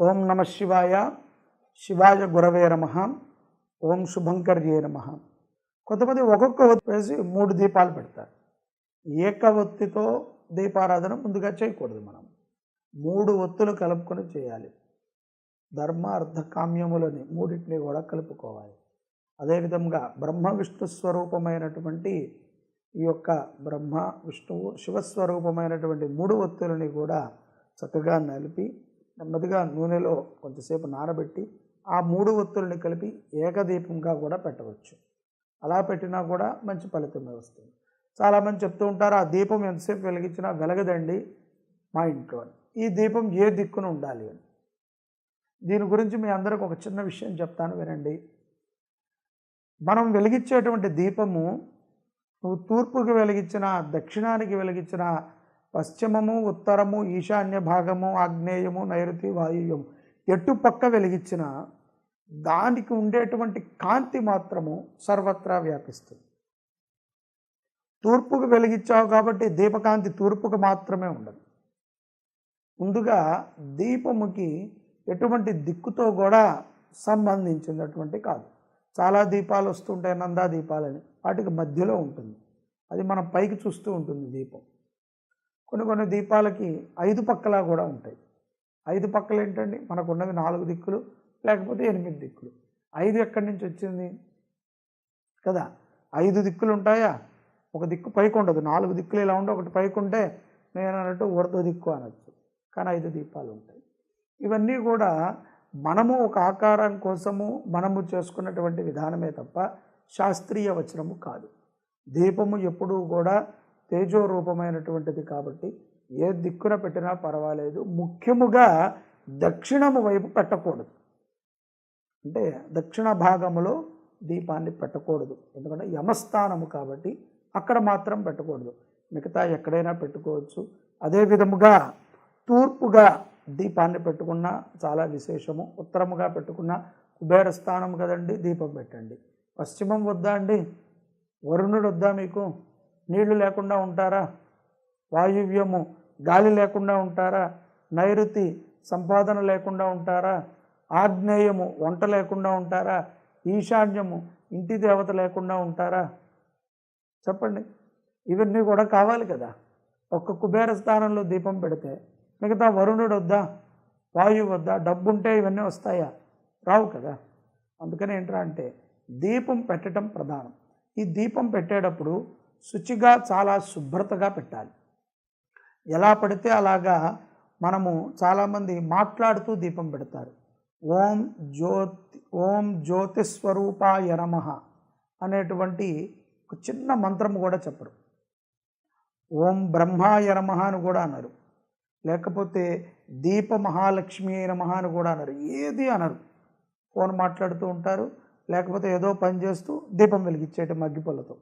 ఓం నమ శివాయ. శివాయ గురవే నమ. ఓం శుభంకర్యే నమ. కొంతమంది ఒక్కొక్క ఒత్తి వేసి మూడు దీపాలు పెడతారు. ఏక ఒత్తితో దీపారాధన ముందుగా చేయకూడదు మనం. మూడు ఒత్తులు కలుపుకొని చేయాలి. ధర్మ అర్థ కామ్యములని మూడింటిని కూడా కలుపుకోవాలి. అదేవిధంగా బ్రహ్మ విష్ణు స్వరూపమైనటువంటి ఈ యొక్క బ్రహ్మ విష్ణువు శివస్వరూపమైనటువంటి మూడు ఒత్తులని కూడా చక్కగా నలిపి నెమ్మదిగా నూనెలో కొంచెంసేపు నానబెట్టి ఆ మూడు ఒత్తులని కలిపి ఏకదీపంగా కూడా పెట్టవచ్చు. అలా పెట్టినా కూడా మంచి ఫలితమే వస్తుంది. చాలామంది చెప్తూ ఉంటారు ఆ దీపం ఎంతసేపు వెలిగించినా వెలగదండి మా ఇంట్లో అని. ఈ దీపం ఏ దిక్కున ఉండాలి అని. దీని గురించి మీ అందరికి ఒక చిన్న విషయం చెప్తాను వినండి. మనం వెలిగించేటువంటి దీపము నువ్వు తూర్పుకి వెలిగించిన దక్షిణానికి వెలిగించిన పశ్చిమము ఉత్తరము ఈశాన్య భాగము ఆగ్నేయము నైరుతి వాయువ్యం ఎటు పక్క వెలిగించిన దానికి ఉండేటువంటి కాంతి మాత్రము సర్వత్రా వ్యాపిస్తుంది. తూర్పుకు వెలిగించావు కాబట్టి దీపకాంతి తూర్పుకు మాత్రమే ఉండదు. ముందుగా దీపముకి ఎటువంటి దిక్కుతో కూడా సంబంధించినటువంటి కాదు. చాలా దీపాలు వస్తుంటాయి నందా దీపాలని వాటికి మధ్యలో ఉంటుంది. అది మనం పైకి చూస్తూ ఉంటుంది దీపం. కొన్ని కొన్ని దీపాలకి ఐదు పక్కలా కూడా ఉంటాయి. ఐదు పక్కలు ఏంటండి? మనకు ఉన్నవి నాలుగు దిక్కులు లేకపోతే ఎనిమిది దిక్కులు. ఐదు ఎక్కడి నుంచి వచ్చింది? కదా ఐదు దిక్కులు ఉంటాయా? ఒక దిక్కు పైకి ఉండదు. నాలుగు దిక్కులు ఇలా ఉంటే ఒకటి పైకి ఉంటే నేను అన్నట్టు వరద దిక్కు అనొచ్చు. కానీ ఐదు దీపాలు ఉంటాయి. ఇవన్నీ కూడా మనము ఒక ఆకారం కోసము మనము చేసుకున్నటువంటి విధానమే తప్ప శాస్త్రీయ వచనము కాదు. దీపము ఎప్పుడూ కూడా తేజో రూపమైనటువంటిది కాబట్టి ఏ దిక్కున పెట్టినా పర్వాలేదు. ముఖ్యముగా దక్షిణము వైపు పెట్టకూడదు. అంటే దక్షిణ భాగములో దీపాన్ని పెట్టకూడదు. ఎందుకంటే యమస్థానము కాబట్టి అక్కడ మాత్రం పెట్టకూడదు. మిగతా ఎక్కడైనా పెట్టుకోవచ్చు. అదే విధముగా తూర్పుగా దీపాన్ని పెట్టుకున్నా చాలా విశేషము. ఉత్తరముగా పెట్టుకున్న కుబేర స్థానం కదండి దీపం పెట్టండి. పశ్చిమం వద్దా అండి? వరుణుడు వద్దా మీకు? నీళ్ళు లేకుండా ఉంటారా? వాయువ్యము గాలి లేకుండా ఉంటారా? నైరుతి సంపాదన లేకుండా ఉంటారా? ఆగ్నేయము వంట లేకుండా ఉంటారా? ఈశాన్యము ఇంటి దేవత లేకుండా ఉంటారా? చెప్పండి. ఇవన్నీ కూడా కావాలి కదా. ఒక్క కుబేర స్థానంలో దీపం పెడితే మిగతా వరుణుడు వద్దా వాయువు వద్దా డబ్బు ఉంటే ఇవన్నీ వస్తాయా? రావు కదా. అందుకని ఏంట్రా అంటే దీపం పెట్టడం ప్రధానం. ఈ దీపం పెట్టేటప్పుడు శుచిగా చాలా శుభ్రతగా పెట్టాలి. ఎలా పడితే అలాగా మనము చాలామంది మాట్లాడుతూ దీపం పెడతారు. ఓం జ్యోతి ఓం జ్యోతిస్వరూపాయ నమః అనేటువంటి ఒక చిన్న మంత్రం కూడా చెప్పరు. ఓం బ్రహ్మాయ నమః అని కూడా అన్నారు. లేకపోతే దీప మహాలక్ష్మి నమః అని కూడా అన్నారు ఏది అనరు. ఫోన్ మాట్లాడుతూ ఉంటారు. లేకపోతే ఏదో పని చేస్తూ దీపం వెలిగించేయటం మగ్గిపళ్ళతో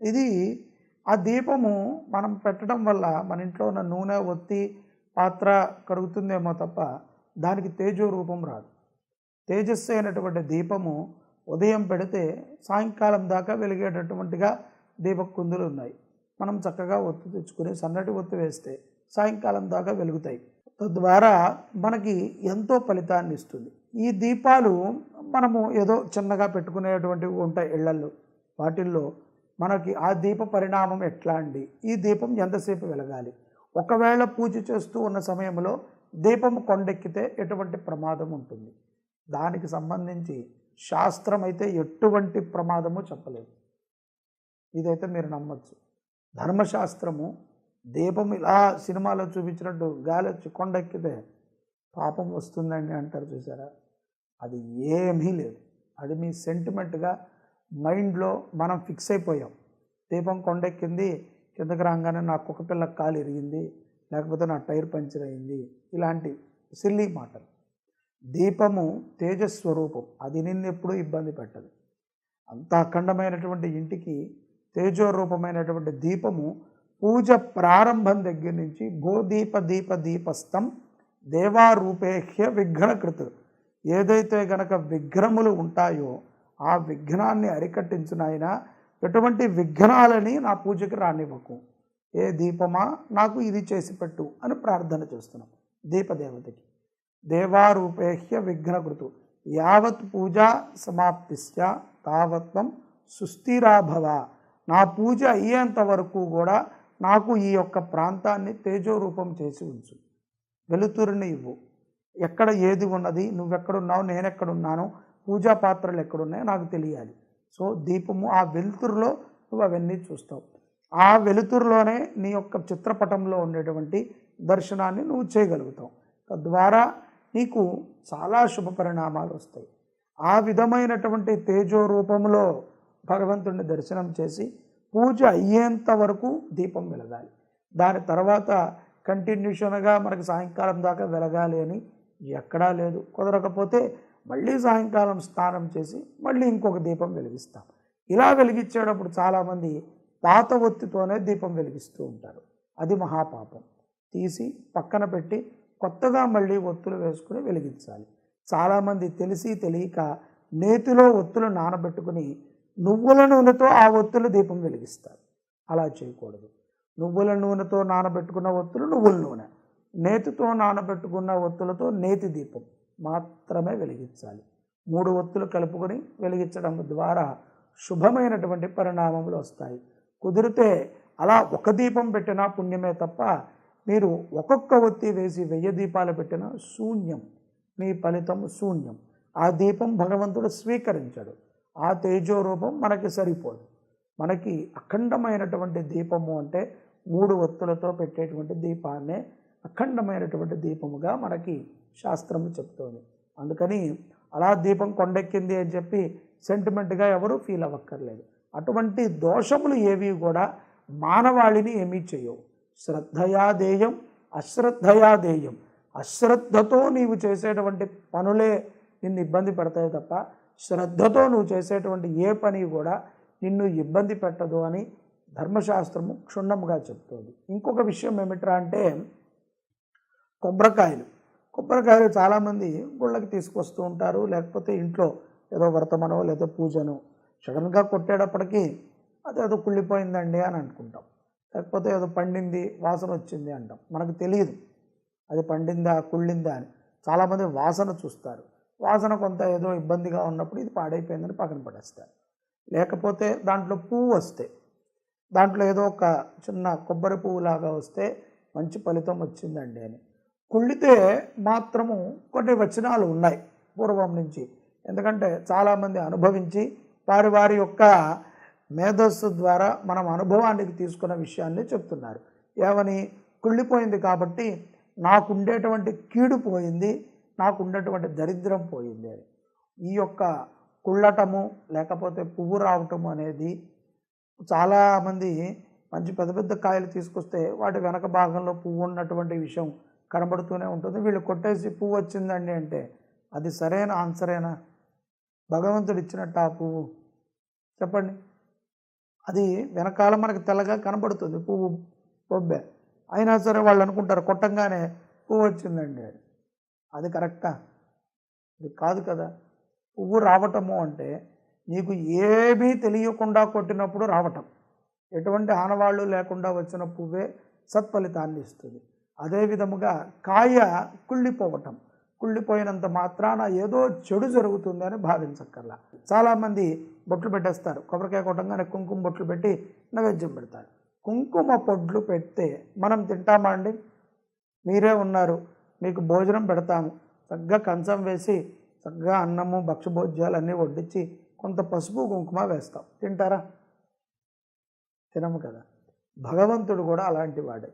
ఇది ఆ దీపము మనం పెట్టడం వల్ల మన ఇంట్లో ఉన్న నూనె ఒత్తి పాత్ర కరుగుతుందేమో తప్ప దానికి తేజో రూపం రాదు. తేజస్సు అయినటువంటి దీపము ఉదయం పెడితే సాయంకాలం దాకా వెలిగేటటువంటిగా దీపకుందులు ఉన్నాయి. మనం చక్కగా ఒత్తు తెచ్చుకుని సన్నటి ఒత్తు వేస్తే సాయంకాలం దాకా వెలుగుతాయి. తద్వారా మనకి ఎంతో ఫలితాన్ని ఇస్తుంది. ఈ దీపాలు మనము ఏదో చిన్నగా పెట్టుకునేటువంటివి ఉంటాయి ఇళ్ళల్లో వాటిల్లో మనకి ఆ దీప పరిణామం ఎట్లా అండి? ఈ దీపం ఎంతసేపు వెలగాలి? ఒకవేళ పూజ చేస్తూ ఉన్న సమయంలో దీపం కొండెక్కితే ఎటువంటి ప్రమాదం ఉంటుంది? దానికి సంబంధించి శాస్త్రం అయితే ఎటువంటి ప్రమాదము చెప్పలేదు. ఇదైతే మీరు నమ్మచ్చు. ధర్మశాస్త్రము దీపం ఇలా సినిమాలో చూపించినట్టు గాలి వచ్చి కొండెక్కితే పాపం వస్తుందండి అంటారు చూసారా? అది ఏమీ లేదు. అది మీ సెంటిమెంట్గా మైండ్లో మనం ఫిక్స్ అయిపోయాం. దీపం కొండెక్కింది కిందకి రాగానే నా కుక్క పిల్ల కాలు ఇరిగింది లేకపోతే నా టైర్ పంచర్ అయింది ఇలాంటి సిల్లీ మాటలు. దీపము తేజస్వరూపం. అది నిన్నెప్పుడూ ఇబ్బంది పెట్టదు. అంత అఖండమైనటువంటి ఇంటికి తేజోరూపమైనటువంటి దీపము పూజ ప్రారంభం దగ్గర నుంచి గోదీప దీప దీపస్థం దేవారూపేహ్య విఘ్నకృతు. ఏదైతే గనక విఘ్నములు ఉంటాయో ఆ విఘ్నాన్ని అరికట్టించునైనా ఎటువంటి విఘ్నాలని నా పూజకి రానివ్వకు. ఏ దీపమా? నాకు ఇది చేసి పెట్టు అని ప్రార్థన చేస్తున్నాం దీపదేవతకి. దేవారూపేహ్య విఘ్నకృతు. యావత్ పూజా సమాప్తిశ్చ తావత్వం సుస్థిరాభవ. నా పూజ అయ్యేంత వరకు కూడా నాకు ఈ యొక్క ప్రాంతాన్ని తేజోరూపం చేసి ఉంచు. వెలుతురుని ఇవ్వు. ఎక్కడ ఏది ఉన్నది నువ్వెక్కడున్నావు నేనెక్కడున్నాను పూజా పాత్రలు ఎక్కడున్నాయో నాకు తెలియాలి. సో దీపము ఆ వెలుతురులో నువ్వు అవన్నీ చూస్తావు. ఆ వెలుతురులోనే నీ యొక్క చిత్రపటంలో ఉండేటువంటి దర్శనాన్ని నువ్వు చేయగలుగుతావు. తద్వారా నీకు చాలా శుభ పరిణామాలు వస్తాయి. ఆ విధమైనటువంటి తేజో రూపంలో భగవంతుడిని దర్శనం చేసి పూజ అయ్యేంత వరకు దీపం వెలగాలి. దాని తర్వాత కంటిన్యూషన్గా మనకి సాయంకాలం దాకా వెలగాలి అని ఎక్కడా లేదు. కుదరకపోతే మళ్ళీ సాయంకాలం స్నానం చేసి మళ్ళీ ఇంకొక దీపం వెలిగిస్తాం. ఇలా వెలిగించేటప్పుడు చాలామంది పాత ఒత్తితోనే దీపం వెలిగిస్తూ ఉంటారు. అది మహాపాపం. తీసి పక్కన పెట్టి కొత్తగా మళ్ళీ ఒత్తులు వేసుకుని వెలిగించాలి. చాలామంది తెలిసి తెలియక నేతిలో ఒత్తులు నానబెట్టుకుని నువ్వుల నూనెతో ఆ ఒత్తులు దీపం వెలిగిస్తారు. అలా చేయకూడదు. నువ్వుల నూనెతో నానబెట్టుకున్న ఒత్తులు నువ్వుల నూనె. నేతితో నానబెట్టుకున్న ఒత్తులతో నేతి దీపం మాత్రమే వెలిగించాలి. మూడు ఒత్తులు కలుపుకొని వెలిగించడం ద్వారా శుభమైనటువంటి పరిణామములు వస్తాయి. కుదిరితే అలా ఒక దీపం పెట్టినా పుణ్యమే తప్ప మీరు ఒక్కొక్క ఒత్తి వేసి వెయ్యి దీపాలు పెట్టినా శూన్యం. మీ ఫలితం శూన్యం. ఆ దీపం భగవంతుడు స్వీకరించడు. ఆ తేజో రూపం మనకి సరిపోదు. మనకి అఖండమైనటువంటి దీపము అంటే మూడు ఒత్తులతో పెట్టేటువంటి దీపాన్నే అఖండమైనటువంటి దీపముగా మనకి శాస్త్రము చెప్తోంది. అందుకని అలా దీపం కొండెక్కింది అని చెప్పి సెంటిమెంట్గా ఎవరు ఫీల్ అవ్వక్కర్లేదు. అటువంటి దోషములు ఏవి కూడా మానవాళిని ఏమీ చేయవు. శ్రద్ధయా దేయం అశ్రద్ధయా దేయం. అశ్రద్ధతో నీవు చేసేటువంటి పనులే నిన్ను ఇబ్బంది పెడతాయి తప్ప శ్రద్ధతో నువ్వు చేసేటువంటి ఏ పని కూడా నిన్ను ఇబ్బంది పెట్టదు అని ధర్మశాస్త్రము క్షుణ్ణముగా చెప్తుంది. ఇంకొక విషయం ఏమిట్రా అంటే కొబ్బరికాయలు. కొబ్బరికాయలు చాలామంది గుళ్ళకి తీసుకొస్తూ ఉంటారు. లేకపోతే ఇంట్లో ఏదో వ్రతమనో లేదో పూజనో సడన్గా కొట్టేటప్పటికీ అది ఏదో కుళ్ళిపోయిందండి అని అనుకుంటాం. లేకపోతే ఏదో పండింది వాసన వచ్చింది అంటాం. మనకు తెలియదు అది పండిందా కుళ్ళిందా అని. చాలామంది వాసన చూస్తారు. వాసన కొంత ఏదో ఇబ్బందిగా ఉన్నప్పుడు ఇది పాడైపోయిందని పక్కన పడేస్తారు. లేకపోతే దాంట్లో పువ్వు వస్తే దాంట్లో ఏదో ఒక చిన్న కొబ్బరి పువ్వులాగా వస్తే మంచి ఫలితం వచ్చిందండి అని. కుళ్ళితే మాత్రము కొన్ని వచనాలు ఉన్నాయి పూర్వం నుంచి. ఎందుకంటే చాలామంది అనుభవించి వారి వారి యొక్క మేధస్సు ద్వారా మనం అనుభవానికి తీసుకున్న విషయాన్ని చెప్తున్నారు. ఏమని? కుళ్ళిపోయింది కాబట్టి నాకుండేటువంటి కీడు పోయింది నాకు ఉన్నటువంటి దరిద్రం పోయింది అని ఈ యొక్క కుళ్ళటము లేకపోతే పువ్వు రావటము అనేది చాలామంది మంచి పెద్ద పెద్ద కాయలు తీసుకొస్తే వాటి వెనక భాగంలో పువ్వు ఉన్నటువంటి విషయం కనబడుతూనే ఉంటుంది. వీళ్ళు కొట్టేసి పువ్వు వచ్చిందండి అంటే అది సరైన ఆన్సరేనా భగవంతుడు ఇచ్చినట్టు ఆ పువ్వు. చెప్పండి. అది వెనకాల మనకు తెల్లగా కనబడుతుంది పువ్వు బొబ్బె. అయినా సరే వాళ్ళు అనుకుంటారు కొట్టంగానే పువ్వు వచ్చిందండి అని అది కరెక్టా? ఇది కాదు కదా. పువ్వు రావటము అంటే నీకు ఏమీ తెలియకుండా కొట్టినప్పుడు రావటం. ఎటువంటి ఆనవాళ్ళు లేకుండా వచ్చిన పువ్వే సత్ఫలితాన్ని ఇస్తుంది. అదే విధముగా కాయ కుళ్ళిపోవటం. కుళ్ళిపోయినంత మాత్రాన ఏదో చెడు జరుగుతుందని భావించక్కర్లా. చాలామంది బొట్లు పెట్టేస్తారు. కొబ్బరికాయ కొట్టంగానే కుంకుమ బొట్లు పెట్టి నైవేద్యం పెడతారు. కుంకుమ పొడ్లు పెడితే మనం తింటామా అండి? మీరే ఉన్నారు. మీకు భోజనం పెడతాము. చక్కగా కంచం వేసి చక్కగా అన్నము భక్ష్యభోజ్యాలు అన్నీ వడ్డించి కొంత పసుపు కుంకుమ వేస్తాం. తింటారా? తినము కదా. భగవంతుడు కూడా అలాంటి వాడే.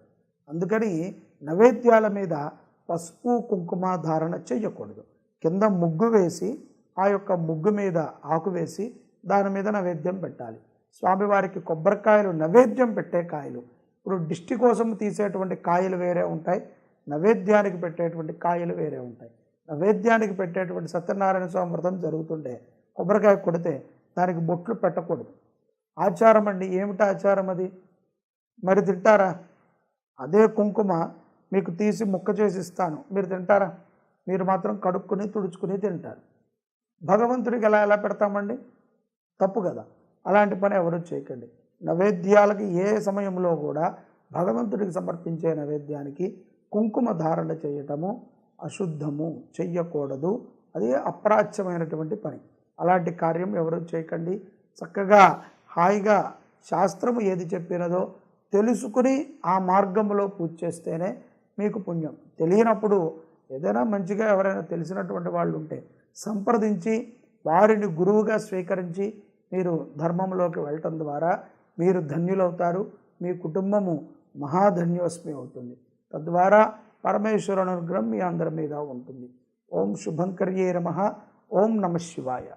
అందుకని నైవేద్యాల మీద పసుపు కుంకుమ ధారణ చేయకూడదు కింద ముగ్గు వేసి ఆ యొక్క ముగ్గు మీద ఆకు వేసి దాని మీద నైవేద్యం పెట్టాలి. స్వామివారికి కొబ్బరికాయలు నైవేద్యం పెట్టే కాయలు. ఇప్పుడు దిష్టి కోసం తీసేటువంటి కాయలు వేరే ఉంటాయి. నైవేద్యానికి పెట్టేటువంటి కాయలు వేరే ఉంటాయి. నైవేద్యానికి పెట్టేటువంటి సత్యనారాయణ స్వామి వ్రతం జరుగుతుంటే కొబ్బరికాయ కొడితే దానికి బొట్లు పెట్టకూడదు. ఆచారం అండి. ఏమిటి ఆచారం అది? మరి తింటారా? అదే కుంకుమ మీకు తీసి ముక్క చేసి ఇస్తాను. మీరు తింటారా? మీరు మాత్రం కడుక్కుని తుడుచుకుని తింటారు. భగవంతుడికి ఎలా ఎలా పెడతామండి? తప్పు కదా. అలాంటి పని ఎవరు చేయకండి. నైవేద్యాలకి ఏ సమయంలో కూడా భగవంతుడికి సమర్పించే నైవేద్యానికి కుంకుమ ధారణ చేయటము అశుద్ధము చెయ్యకూడదు. అది అప్రాచ్యమైనటువంటి పని. అలాంటి కార్యం ఎవరు చేయకండి. చక్కగా హాయిగా శాస్త్రము ఏది చెప్పినదో తెలుసుకుని ఆ మార్గంలో పూజ చేస్తేనే మీకు పుణ్యం. తెలియనప్పుడు ఏదైనా మంచిగా ఎవరైనా తెలిసినటువంటి వాళ్ళు ఉంటే సంప్రదించి వారిని గురువుగా స్వీకరించి మీరు ధర్మంలోకి వెళ్ళటం ద్వారా మీరు ధన్యులవుతారు. మీ కుటుంబము మహాధన్యోస్మి అవుతుంది. తద్వారా పరమేశ్వరుని అనుగ్రహం మీ అందరి మీద ఉంటుంది. ఓం శుభంకర్యే నమ. ఓం నమ శివాయ.